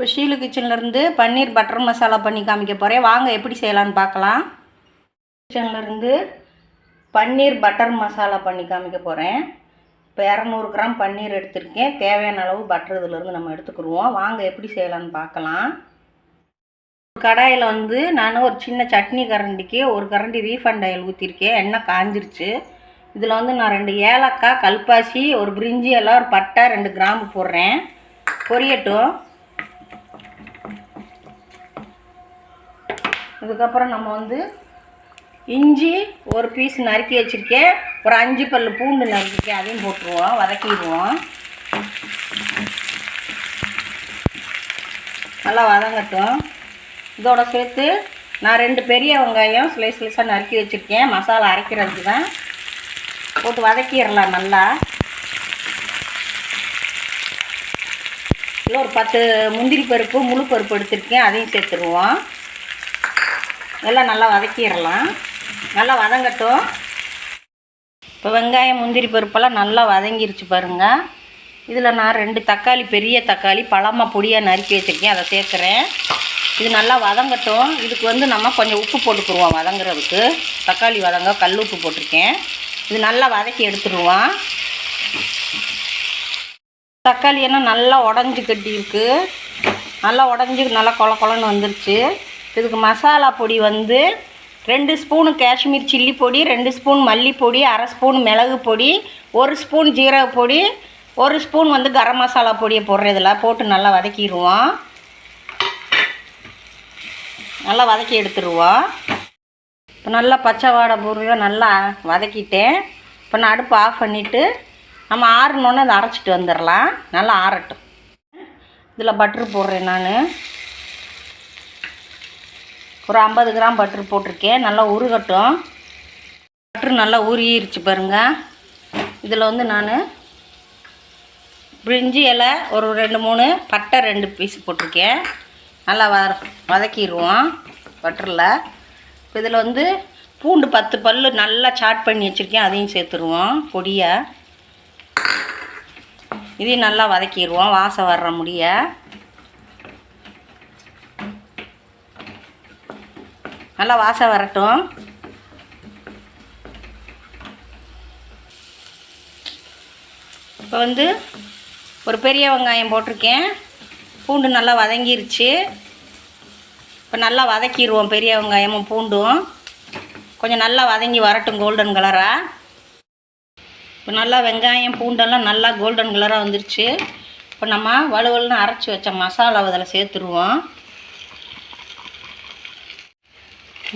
இப்போ ஷீலு கிச்சன்லேருந்து பன்னீர் பட்டர் மசாலா பண்ணி காமிக்க போகிறேன் வாங்க எப்படி செய்யலான்னு பார்க்கலாம். கிச்சன்லேருந்து பன்னீர் பட்டர் மசாலா பண்ணி காமிக்க போகிறேன் இப்போ இரநூறு கிராம் பன்னீர் எடுத்திருக்கேன். தேவையான அளவு பட்டர் இதிலேருந்து நம்ம எடுத்துக்கிடுவோம் வாங்க எப்படி செய்யலான்னு பார்க்கலாம். ஒரு கடாயில் வந்து நான் ஒரு சின்ன சட்னி கரண்டிக்கு ஒரு கரண்டி ரீஃபண்ட் ஆயில் ஊற்றிருக்கேன் எண்ணெய் காஞ்சிருச்சு. இதில் வந்து நான் ரெண்டு ஏலக்காய் கல்பாசி ஒரு பிரிஞ்சி எல்லாம் ஒரு பட்டை ரெண்டு கிராம்பு போடுறேன். பொரியட்டும். இதுக்கப்புறம் நம்ம வந்து இஞ்சி ஒரு பீஸ் நறுக்கி வச்சுருக்கேன். ஒரு அஞ்சு பல் பூண்டு நறுக்கிருக்கேன். அதையும் போட்டுருவோம். வதக்கிடுவோம். நல்லா வதங்கட்டும். இதோட சேர்த்து நான் ரெண்டு பெரிய வெங்காயம் ஸ்லைஸ் ஸ்லைஸாக நறுக்கி வச்சுருக்கேன். மசாலா அரைக்கிறதுக்கு தான். போட்டு வதக்கிடலாம் நல்லா. இல்லை ஒரு பத்து முந்திரி பருப்பு முழு பருப்பு எடுத்துருக்கேன். அதையும் சேர்த்துருவோம். எல்லாம் நல்லா வதக்கிடலாம். நல்லா வதங்கட்டும். இப்போ வெங்காயம் முந்திரி பருப்பெல்லாம் நல்லா வதங்கிருச்சு பாருங்கள் இதில் நான் ரெண்டு தக்காளி பெரிய தக்காளி பழமாக பொடியாக நறுக்கி வச்சுருக்கேன். அதை சேர்க்குறேன். இது நல்லா வதங்கட்டும். இதுக்கு வந்து நம்ம கொஞ்சம் உப்பு போட்டுக்குருவோம் வதங்குறதுக்கு. தக்காளி வதங்க கல் உப்பு போட்டிருக்கேன். இது நல்லா வதக்கி எடுத்துடுவோம். தக்காளி எல்லாம் நல்லா உடஞ்சி கட்டி இருக்குது நல்லா உடஞ்சி நல்லா கொல கொலன்னு வந்துருச்சு. இதுக்கு மசாலா பொடி வந்து ரெண்டு ஸ்பூனு காஷ்மீர் சில்லி பொடி ரெண்டு ஸ்பூன் மல்லிப்பொடி அரை ஸ்பூன் மிளகு பொடி ஒரு ஸ்பூன் ஜீரக பொடி ஒரு ஸ்பூன் வந்து கரம் மசாலா பொடியை போடுறதில்ல போட்டு நல்லா வதக்கிடுவோம். நல்லா வதக்கி எடுத்துருவோம் இப்போ நல்லா பச்சை வாடை பூர்வம் நல்லா வதக்கிட்டேன். இப்போ நான் அடுப்பு ஆஃப் பண்ணிவிட்டு நம்ம ஆறுனோன்னே அதை அரைச்சிட்டு வந்துடலாம். நல்லா ஆறட்டும். இதில் பட்ரு போடுறேன் நான். ஒரு ஐம்பது கிராம் பட்ரு போட்டிருக்கேன். நல்லா உருகட்டும். பட்ரு நல்லா உருகிருச்சு பாருங்கள் இதில் வந்து நான் பிரிஞ்சி இலை ஒரு ரெண்டு மூணு பட்டை ரெண்டு பீஸ் போட்டிருக்கேன். நல்லா வ வதக்கிடுவோம் பட்டரில். இப்போ இதில் வந்து பூண்டு பத்து பல் நல்லா சாட் பண்ணி வச்சுருக்கேன். அதையும் சேர்த்துருவோம் பொடியை. இதையும் நல்லா வதக்கிடுவோம் வாசம் வர்ற முடிய. நல்லா வாசம் வரட்டும். இப்போ வந்து ஒரு பெரிய வெங்காயம் போட்டிருக்கேன். பூண்டு நல்லா வதங்கிருச்சு. இப்போ நல்லா வதக்கிடுவோம் பெரிய வெங்காயமும் பூண்டும். கொஞ்சம் நல்லா வதங்கி வரட்டும் கோல்டன் கலராக இப்போ நல்லா வெங்காயம் பூண்டெல்லாம் நல்லா கோல்டன் கலராக வந்துருச்சு. இப்போ நம்ம வலுவலுன்னு அரைச்சி வச்ச மசாலா அதில் சேர்த்துருவோம்.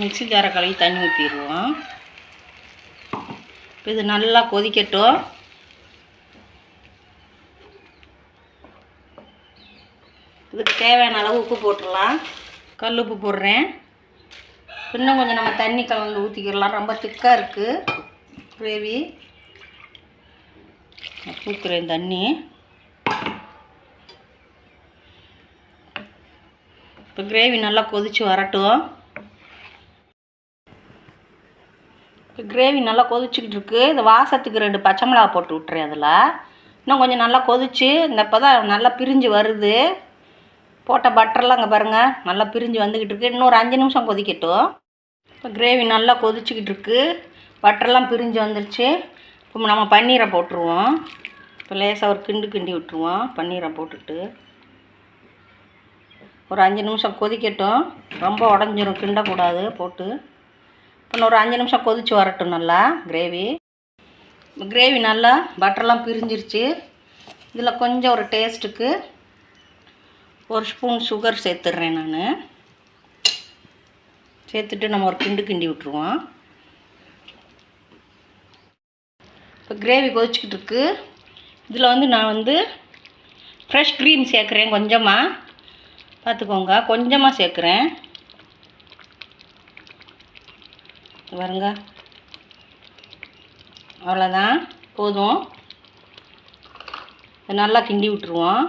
மிக்ஸி ஜார கழுவி தண்ணி ஊற்றிடுவோம் இப்போ இது நல்லா கொதிக்கட்டும். இதுக்கு தேவையான அளவு உப்பு போட்டுடலாம். கல் உப்பு போடுறேன். இன்னும் கொஞ்சம் நம்ம தண்ணி கலந்து ஊற்றிக்கிடலாம் ரொம்ப திக்காக இருக்குது கிரேவி. ஊற்றுறேன் தண்ணி. இப்போ கிரேவி நல்லா கொதித்து வரட்டும் இப்போ கிரேவி நல்லா கொதிச்சுக்கிட்டு இருக்குது இந்த வாசத்துக்கு ரெண்டு பச்சை மிளகா போட்டு விட்றேன் அதில். இன்னும் கொஞ்சம் நல்லா கொதிச்சு இந்த இப்போ தான் நல்லா பிரிஞ்சு வருது. போட்ட பட்டர்லாம் அங்கே பாருங்கள் நல்லா பிரிஞ்சு வந்துக்கிட்டு இருக்கு ஒரு அஞ்சு நிமிஷம் கொதிக்கட்டும். இப்போ கிரேவி நல்லா கொதிச்சுக்கிட்டு இருக்கு பட்டர்லாம் பிரிஞ்சு வந்துருச்சு. இப்போ நம்ம பன்னீரை போட்டுருவோம். இப்போ லேசாக ஒரு கிண்டு கிண்டி விட்டுருவோம். பன்னீரை போட்டுட்டு. ஒரு அஞ்சு நிமிஷம் கொதிக்கட்டும். ரொம்ப உடஞ்சிரும் கிண்டக்கூடாது போட்டு. இப்போ ஒரு அஞ்சு நிமிஷம் கொதிச்சு வரட்டும் நல்லா. கிரேவி கிரேவி நல்லா பட்டர்லாம் பிரிஞ்சிருச்சு. இதில் கொஞ்சம் ஒரு டேஸ்ட்டுக்கு ஒரு ஸ்பூன் சுகர் சேர்த்துட்றேன் நான். சேர்த்துட்டு நம்ம ஒரு கிண்டு கிண்டி விட்ருவோம் இப்போ கிரேவி கொதிச்சுக்கிட்டு இருக்கு. இதில் வந்து நான் வந்து ஃப்ரெஷ் க்ரீம் சேர்க்குறேன் கொஞ்சமாக பார்த்துக்கோங்க கொஞ்சமாக சேர்க்குறேன். பாருங்க. அவ்வளோதான் போதும். நல்லா கிண்டி விட்டுருவோம்.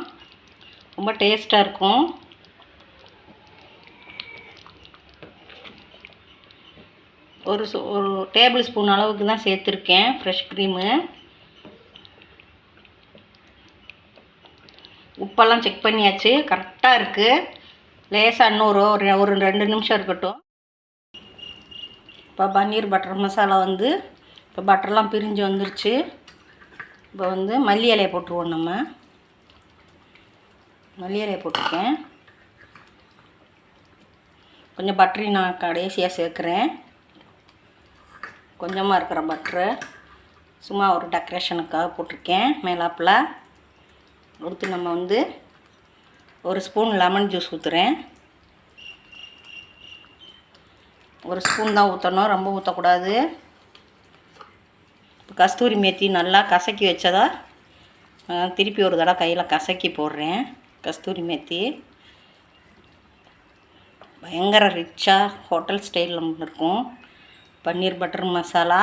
ரொம்ப டேஸ்ட்டாக இருக்கும். ஒரு ஒரு டேபிள் ஸ்பூன் அளவுக்கு தான் சேர்த்துருக்கேன். Fresh cream. உப்பெல்லாம் செக் பண்ணியாச்சு. கரெக்டாக இருக்குது லேசாக இன்னும் ஒரு ஒரு ஒரு ரெண்டு நிமிஷம் இருக்கட்டும். இப்போ பன்னீர் பட்டர் மசாலா வந்து இப்போ பட்டர்லாம் பிரிஞ்சு வந்துருச்சு. இப்போ வந்து மல்லி இலையை போட்டுருவோம் நம்ம. மல்லி இலையை போட்டிருக்கேன். கொஞ்சம் பட்டரி நான் கடைசியாக சேர்க்குறேன். கொஞ்சமாக இருக்கிற பட்ரு சும்மா ஒரு டெக்கரேஷனுக்காக போட்டிருக்கேன் மேலாப்பில். அடுத்து நம்ம வந்து ஒரு ஸ்பூன் லெமன் ஜூஸ் ஊற்றுறேன் ஒரு ஸ்பூன் தான் ஊற்றணும் ரொம்ப ஊற்றக்கூடாது இப்போ கஸ்தூரி மேத்தி நல்லா கசக்கி வச்சதா திருப்பி ஒரு தடவை கையில் கசக்கி போடுறேன். கஸ்தூரி மேத்தி. பயங்கர ரிச்சாக ஹோட்டல் ஸ்டைலில் இருக்கும். பன்னீர் பட்டர் மசாலா.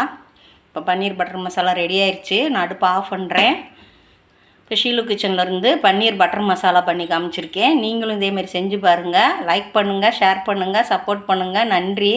இப்போ பன்னீர் பட்டர் மசாலா ரெடி ஆயிடுச்சு நான் அடுப்பு ஆஃப் பண்ணுறேன் ஷீலு கிச்சன்லேருந்து பன்னீர் பட்டர் மசாலா பண்ணி காமிச்சிருக்கேன். நீங்களும் இதேமாரி செஞ்சு பாருங்கள் லைக் பண்ணுங்கள் ஷேர் பண்ணுங்கள் சப்போர்ட் பண்ணுங்கள் நன்றி.